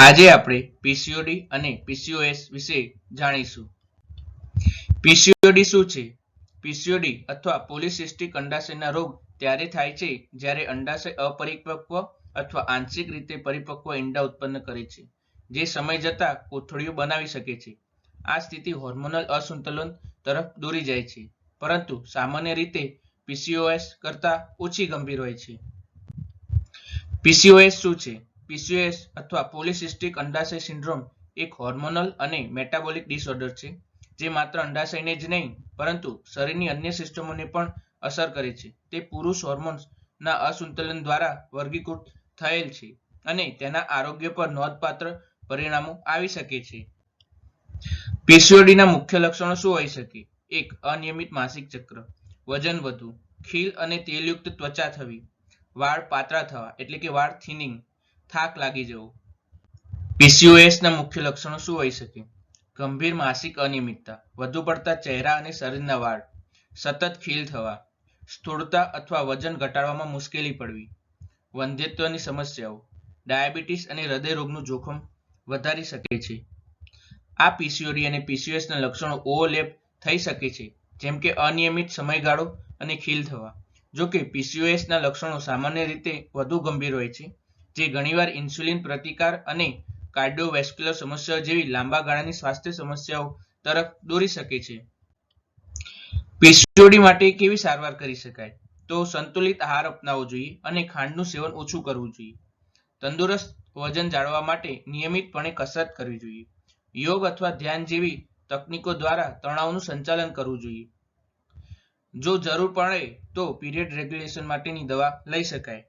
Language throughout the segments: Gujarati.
આજે આપણે પીસીઓડી અને પીસીઓએસ વિશે જાણીશું. પીસીઓડી શું છે? પીસીઓડી અથવા પોલિસિસ્ટિક અંડાશયના રોગ ત્યારે થાય છે જ્યારે અંડાશય અપરિપક્વ અથવા આંશિક રીતે પરિપક્વ ઈંડા ઉત્પન્ન કરે છે, જે સમય જતાં કોથળીઓ બનાવી શકે છે. આ સ્થિતિ હોર્મોનલ અસંતુલન તરફ દોરી જાય છે, પરંતુ સામાન્ય રીતે પીસીઓએસ કરતાં ઓછી ગંભીર હોય છે. પીસીઓએસ શું છે? પીસીઓએસ અથવા પોલિસિસ્ટિક અંડાશય સિન્ડ્રોમ એક હોર્મોનલ અને મેટાબોલિક ડિસઓર્ડર છે, જે માત્ર અંડાશયને જ નહીં, પરંતુ શરીરની અન્ય સિસ્ટમોને પણ અસર કરે છે. તે પુરુષ હોર્મોન્સના અસંતુલન દ્વારા વર્ગીકૃત થયેલ છે અને તેના આરોગ્ય પર નોંધપાત્ર પરિણામો આવી શકે છે. પીસીઓડીના મુખ્ય લક્ષણો શું હોઈ શકે? એક, અનિયમિત માસિક ચક્ર, વજન વધવું, ખીલ અને તેલયુક્ત ત્વચા થવી, વાળ પાતળા થવા, એટલે કે વાળ થિનિંગ થાક લાગી જવો. પીસીઓએસ ના મુખ્ય લક્ષણો શું હોઈ શકે? ગંભીર માસિક અનિયમિતતા, વધુ પડતા ચહેરા અને શરીરના વાળ, સતત ખીલ થવા, સ્થૂળતા અથવા વજન ઘટાડવામાં મુશ્કેલી પડવી, વંધ્યત્વની સમસ્યાઓ, ડાયાબિટીસ અને હૃદય રોગનું જોખમ વધારી શકે છે. આ પીસીઓડી અને પીસીઓએસના લક્ષણો ઓવરલેપ થઈ શકે છે, જેમ કે અનિયમિત સમયગાળો અને ખીલ થવા. જો કે પીસીઓએસના લક્ષણો સામાન્ય રીતે વધુ ગંભીર હોય છે. જે ઘણીવાર ઇન્સ્યુલિન પ્રતિકાર અને કાર્ડિયોવેસ્ક્યુલર સમસ્યાઓ જેવી લાંબા ગાળાની સ્વાસ્થ્ય સમસ્યાઓ તરફ દોરી શકે છે. પીસીઓડી માટે કેવી સારવાર કરી શકાય? તો સંતુલિત આહાર અપનાવવો જોઈએ અને ખાંડનું સેવન ઓછું કરવું જોઈએ. તંદુરસ્ત વજન જાળવવા માટે નિયમિતપણે કસરત કરવી જોઈએ. યોગ અથવા ધ્યાન જેવી તકનીકો દ્વારા તણાવનું સંચાલન કરવું જોઈએ. જો જરૂર પડે તો પીરિયડ રેગ્યુલેશન માટેની દવા લઈ શકાય.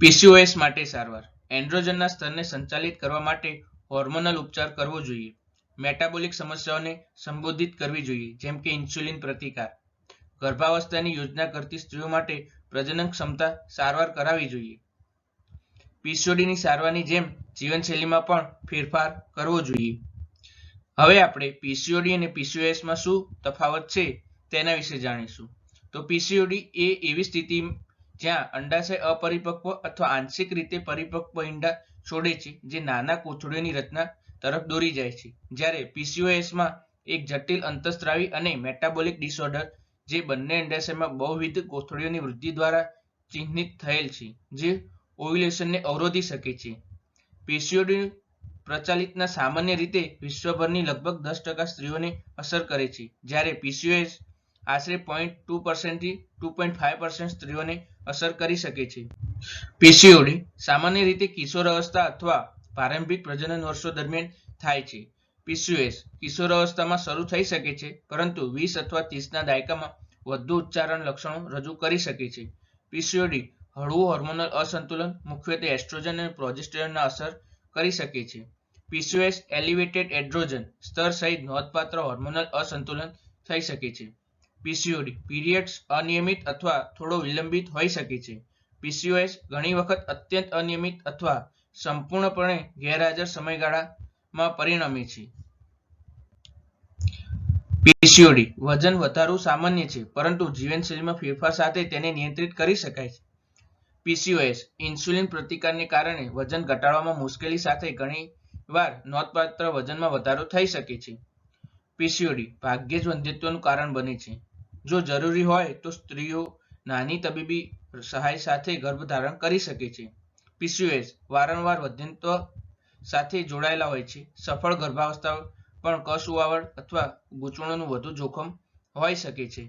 પીસીઓએસ માટે સારવાર. એન્ડ્રોજનના સ્તરને સંચાલિત કરવા માટે હોર્મોનલ ઉપચાર કરવો જોઈએ. મેટાબોલિક સમસ્યાઓને સંબોધિત કરવી જોઈએ, જેમ કે ઇન્સ્યુલિન પ્રતિકાર. ગર્ભાવસ્થાની યોજના કરતી સ્ત્રીઓ માટે પ્રજનન ક્ષમતા સારવાર કરાવવી જોઈએ. પીસીઓડીની સારવારની જેમ જીવનશૈલીમાં પણ ફેરફાર કરવો જોઈએ. હવે આપણે પીસીઓડી અને પીસીઓએસમાં શું તફાવત છે તેના વિશે જાણીશું. તો પીસીઓડી એ એવી સ્થિતિ જ્યાં અંડાશય અપરિપક્વ અથવા આંશિક રીતે પરિપક્વ ઈંડા છોડે છે, જે નાના કોથળીઓની રચના તરફ દોરી જાય છે. જ્યારે પીસીઓએસમાં એક જટિલ અંતસ્ત્રાવી અને મેટાબોલિક ડિસઓર્ડર, જે બંને અંડાશયમાં બહુવિધ કોથળીઓની વૃદ્ધિ દ્વારા ચિહ્નિત થયેલ છે, જે ઓવ્યુલેશનને અવરોધી શકે છે. પીસીઓડી પ્રચલિતના સામાન્ય રીતે વિશ્વભરની લગભગ દસ ટકા સ્ત્રીઓને અસર કરે છે. જ્યારે પીસીઓએસ આશરે પોઈન્ટ ટુ પર્સન્ટથી ટુ પોઈન્ટ ફાઈવ પર્સન્ટ સ્ત્રીઓને અસર કરી શકે છે. પીસીઓડી સામાન્ય રીતે કિશોર અવસ્થા અથવા પ્રારંભિક પ્રજનન વર્ષો દરમિયાન થાય છે. પીસીઓએસ કિશોર અવસ્થામાં શરૂ થઈ શકે છે, પરંતુ વીસ અથવા ત્રીસના દાયકામાં વધુ ઉચ્ચારણ લક્ષણો રજૂ કરી શકે છે. પીસીઓડી હળવું હોર્મોનલ અસંતુલન, મુખ્યત્વે એસ્ટ્રોજન અને પ્રોજેસ્ટેરોનના અસર કરી શકે છે. પીસીઓએસ એલિવેટેડ એડ્રોજન સ્તર સહિત નોંધપાત્ર હોર્મોનલ અસંતુલન થઈ શકે છે. પીસીઓડી પીરિયડ્સ અનિયમિત અથવા થોડો વિલંબિત હોઈ શકે છે. પીસીઓએસ ઘણી વખત અત્યંત અનિયમિત અથવા સંપૂર્ણપણે ગેરહાજર સમયગાળામાં પરિણમે છે. પીસીઓડી વજન વધારવું સામાન્ય છે, પરંતુ જીવનશૈલીમાં ફેરફાર સાથે તેને નિયંત્રિત કરી શકાય છે. પીસીઓએસ ઇન્સ્યુલિન પ્રતિકારને કારણે વજન ઘટાડવામાં મુશ્કેલી સાથે ઘણી વાર નોંધપાત્ર વજનમાં વધારો થઈ શકે છે. પીસીઓડી ભાગ્યે જ વંધ્યત્વનું કારણ બને છે. જો જરૂરી હોય તો સ્ત્રીઓ નાની તબીબી સહાય સાથે ગર્ભધારણ કરી શકે છે. પીસીઓએસ વારંવાર વંધ્યત્વ સાથે જોડાયેલા હોય છે. સફળ ગર્ભાવસ્થા પણ કસુવાવડ અથવા ગૂંચવણોનું વધુ જોખમ હોઈ શકે છે.